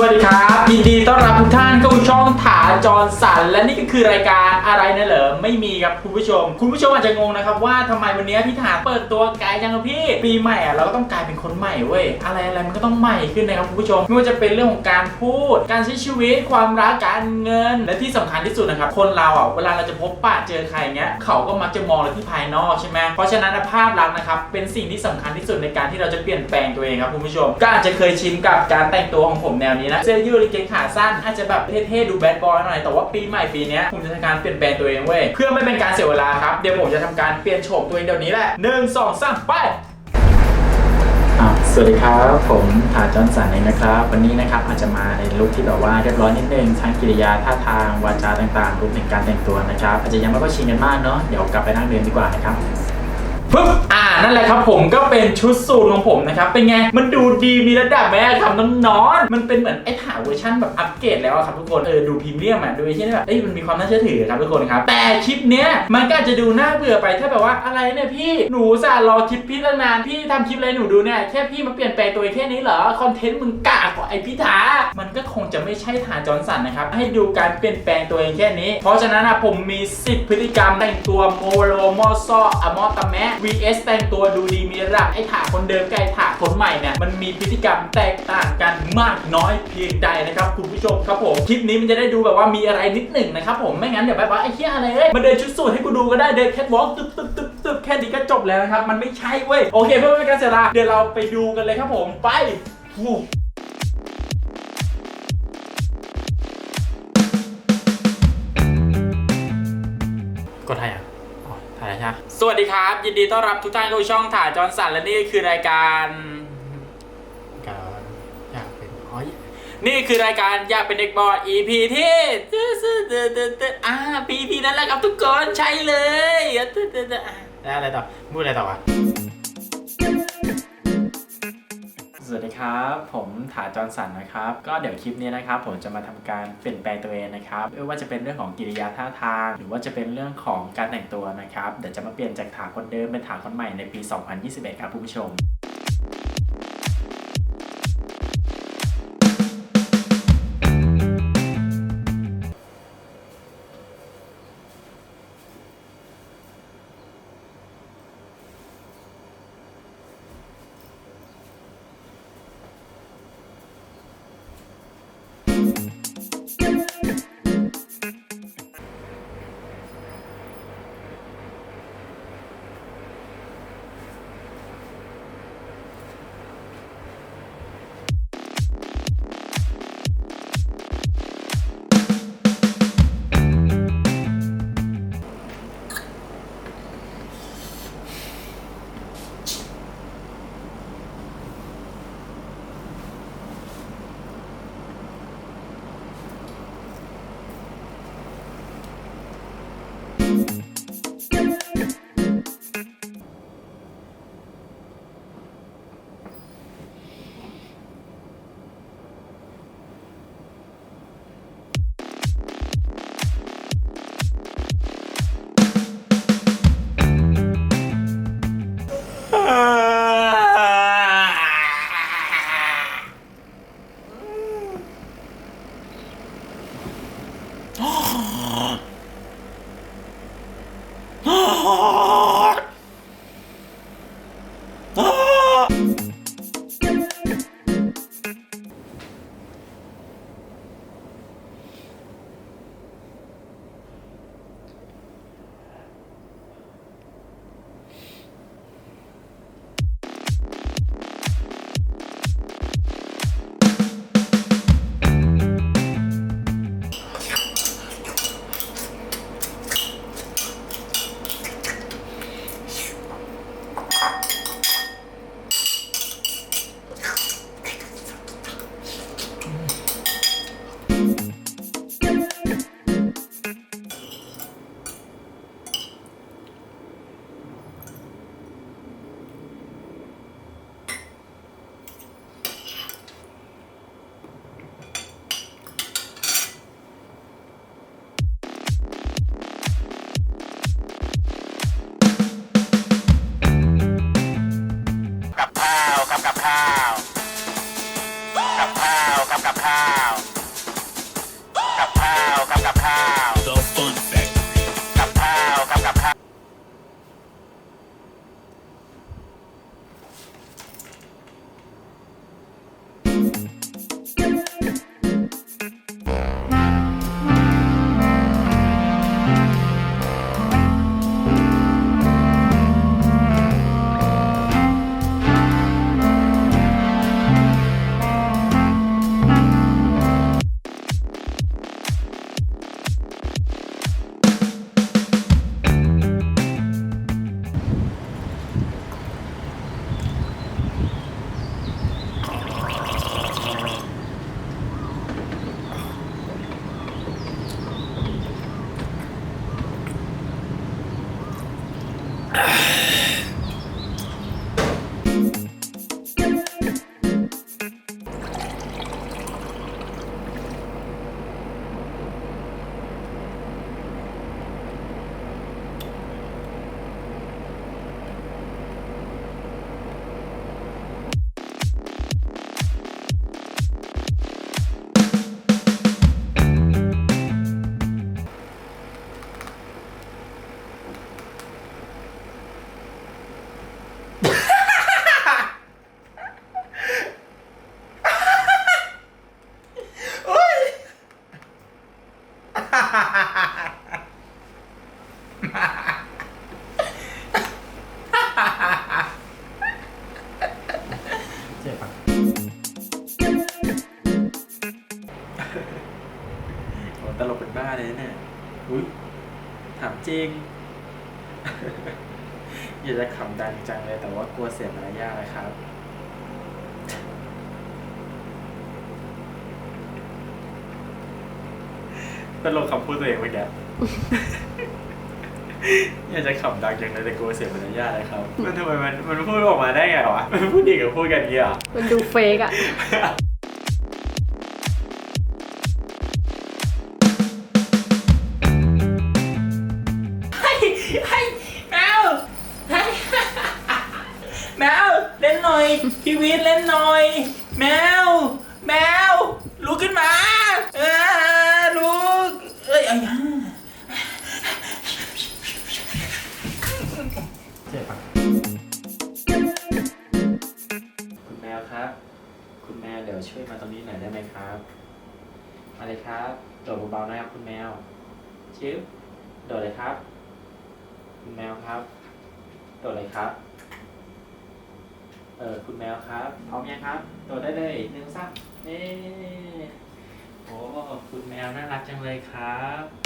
วัสดีครับ ยินดีต้อน จรสันและนี่ก็คือรายการอะไรนะเหรอไม่มีครับคุณผู้ชม คุณผู้ชมอาจจะงงนะครับว่าทำไมวันนี้พี่ถาเปิดตัวไกลจังครับพี่ ปีใหม่อะเราก็ต้องกลายเป็นคนใหม่เว้ยอะไรอะไรมันก็ต้องใหม่ขึ้นนะครับคุณผู้ชมไม่ว่าจะเป็นเรื่องของการพูด การใช้ชีวิต ความรักการเงิน และที่สำคัญที่สุดนะครับคนเราอะเวลาเราจะพบปะเจอใครเงี้ยเขาก็มักจะมองเราที่ภายนอกใช่ไหมเพราะฉะนั้นภาพลักษณ์นะครับเป็นสิ่งที่สำคัญที่สุดในการที่เราจะเปลี่ยนแปลงตัวเองครับคุณผู้ชม ก็อาจจะเคยชินกับการแต่งตัวของผมแนวนี้นะเสื้อยืดกางเกงขาสั้นอาจจะแบบเท่ๆดูแบดบอยหน่อยแต่ว่าปีใหม่ปีเนี้ยผมจะทำการเปลี่ยนแปลงตัวเองเว้ยเพื่อไม่เป็นการเสียเวลาครับเดี๋ยวผมจะทำการเปลี่ยนโฉมตัวเองเดี๋ยวนี้แหละหนึ่งสองสามไปอะสวัสดีครับ ผมถาจอห์นสันเองนะครับ วันนี้นะครับอาจจะมาในลุคที่แบบว่าเรียบร้อยนิดนึงทั้งกิริยาท่าทางวาจาต่างๆรูปในการแต่งตัวนะครับอาจจะยังไม่ค่อยชินกันมากเนาะเดี๋ยวกลับไปนั่งเรียนดีกว่านะครับปึ๊บอ่า นั่นแหละครับผมก็เป็นชุดสูทของผมนะครับเป็นไงมันดูดีมีระดับไหมครับน้องๆมันเป็นเหมือนไอ้ถาเวอร์ชันแบบอัปเกรดแล้วอะครับทุกคนเออดูพรีเมียมอะดูไอ้ที่แบบเอ้ยมันมีความน่าเชื่อถือครับทุกคนครับแต่คลิปเนี้ยมันก็อาจจะดูน่าเบื่อไปถ้าแบบว่าอะไรเนี่ยพี่หนูอุตสารอคลิปพี่ตั้งนานพี่ทำคลิปอะไรหนูดูเนี่ยแค่พี่มาเปลี่ยนแปลงตัวเองแค่นี้เหรอคอนเทนต์มึงกากกว่าไอพี่ถามันก็คงจะ ไม่ใช่ถาจอนสันนะครับ ให้ดูการเปลี่ยนแปลงตัวเองแค่นี้ เพราะฉะนั้นนะผมมี 10 พฤติกรรมแต่งตัวโมโลโมซออะมอตะแมะ vs แต่งตัวดูดีมีระดับไอ้ถาคนเดิมกับไอ้ถาคนใหม่เนี่ยมันมีพฤติกรรมแตกต่างกันมากน้อยเพียงใดนะครับคุณผู้ชมครับผมคลิปนี้มันจะได้ดูแบบว่ามีอะไรนิดหนึ่งนะครับผมไม่งั้นเดี๋ยวแบบว่าไอ้เหี้ยอะไรเอ้ยมาเดินชุดสูทให้กูดูก็ได้เดินแคทวอล์กตึ๊บตึ๊บตึ๊บตึ๊บแค่นี้ก็จบแล้วนะครับมันไม่ใช่เว้ยโอเคเพื่อไม่เป็นการเสียเวลาเดี๋ยวเราไปดูกันเลยครับผมไป สวัสดีครับ ยินดีต้อนรับทุกท่านเข้าช่องถ่ายจอนสันและนี่คือรายการการอยากเป็นอ๋อนี่คือรายการอยากเป็นเด็กบอด EP ที่อ่า EP นั่นแหละครับทุกคนใช่เลยอะอะไรต่อพูดอะไรต่อวะ สวัสดีครับ ผมถาจอร์นสันนะครับ ก็เดี๋ยวคลิปนี้นะครับผมจะมาทำการเปลี่ยนแปลงตัวเองนะครับไม่ว่าจะเป็นเรื่องของกิริยาท่าทาง หรือว่าจะเป็นเรื่องของการแต่งตัวนะครับ เดี๋ยวจะมาเปลี่ยนจากถาคนเดิมเป็นถาคนใหม่ในปี 2021 ครับคุณผู้ชม you ริง อยากจะขำดังจังเลยแต่ว่ากลัวเสียมารยาทนะครับตลกคำพูดตัวเองเมื่อกี้อยากจะขำดังจังเลยแต่กลัวเสียมารยาทเลยครับ มันทำไมมันมันพูดออกมาได้ไงวะ มันพูดดีกับพูดกันเงี้ยมันดูเฟกอะ ให้แมวให้แมวเล่นหน่อยพีวิทเล่นหน่อย แมว แมวลุกขึ้นมาเออลุกเอ้ยไอ้ยาเจ็บปะคุณแมวครับ คุณแมวเดี๋ยวช่วยมาตรงนี้หน่อยได้ไหมครับมาเลยครับโดดเบาๆนะครับคุณแมวชิปโดดเลยครับ คุณแมวครับโดดเลยครับ เออคุณแมวครับพร้อมยังครับโดดได้เลยหนึ่งสักเอ๊โอ้คุณแมวน่ารักจังเลยครับ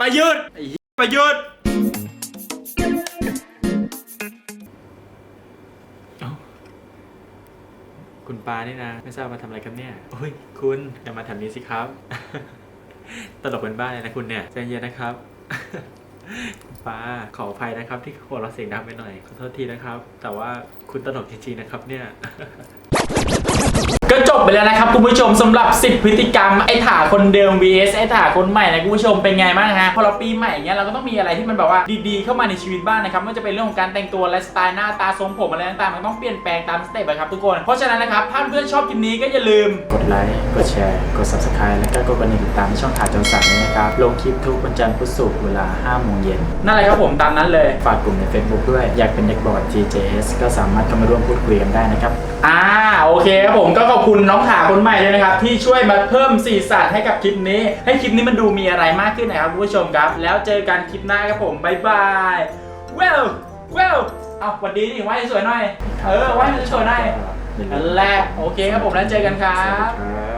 ประยุทธ์ไอ้เหี้ยประยุทธ์เอ้าคุณปานี่นะ ไม่ทราบมาทำอะไรครับเนี่ยโอ้ย คุณอย่ามาทำนี้สิครับ ตลกเป็นบ้าเลยนะคุณเนี่ยใจเย็นนะครับ คุณปาขออภัยนะครับ ที่หัวเราะเสียงดังไปหน่อยขอโทษทีนะครับ แต่ว่าคุณตลกจริงๆนะครับเนี่ยก็จ บไปแล้วนะครับคุณผู้ชมสำหรับ 10 พฤติกรรมไอ้ถาคนเดิม vs ไอ้ถาคนใหม่นะคุณผู้ชมเป็นไงบ้างฮะพอเราปีใหม่เงี้ยเราก็ต้องมีอะไรที่มันแบบว่าดีๆเข้ามาในชีวิตบ้างนะครับไม่ว่าจะเป็นเรื่องของการแต่งตัวและสไตล์หน้าตาทรงผมอะไรต่างๆมันต้องเปลี่ยนแปลงตามสเต็ปอะครับทุกคนเพราะฉะนั้นนะครับถ้าเพื่อนชอบคลิปนี้ก็อย่าลืมกดไลค์กดแชร์กด subscribe แล้วก็กดกระดิ่งติดตามช่องถาจนสันด้วยนะครับลงคลิปทุกวันจันทร์พุธศุกร์เวลา5โมงเย็นนั่นแหละครับผมตามนั้นเลยฝากกลุ่มใน Facebook ด้วยอยากเป็นเด็กบอร์ด TJS ก็สามารถเข้ามาร่วมพูดคุยกันได้นะครับอ่า โอเคครับผมก็ขอบคุณน้องขาคนใหม่ด้วยนะครับ ที่ช่วยมาเพิ่มสีสันให้กับคลิปนี้ ให้คลิปนี้มันดูมีอะไรมากขึ้นนะครับคุณผู้ชมครับ แล้วเจอกันคลิปหน้าครับผมบ๊ายบายเวลเวลเอาสวัสดีดิไหว้สวยหน่อย เออไหว้สวยหน่อยแหละโอเคครับผมแล้วเจอกันครับ ครับ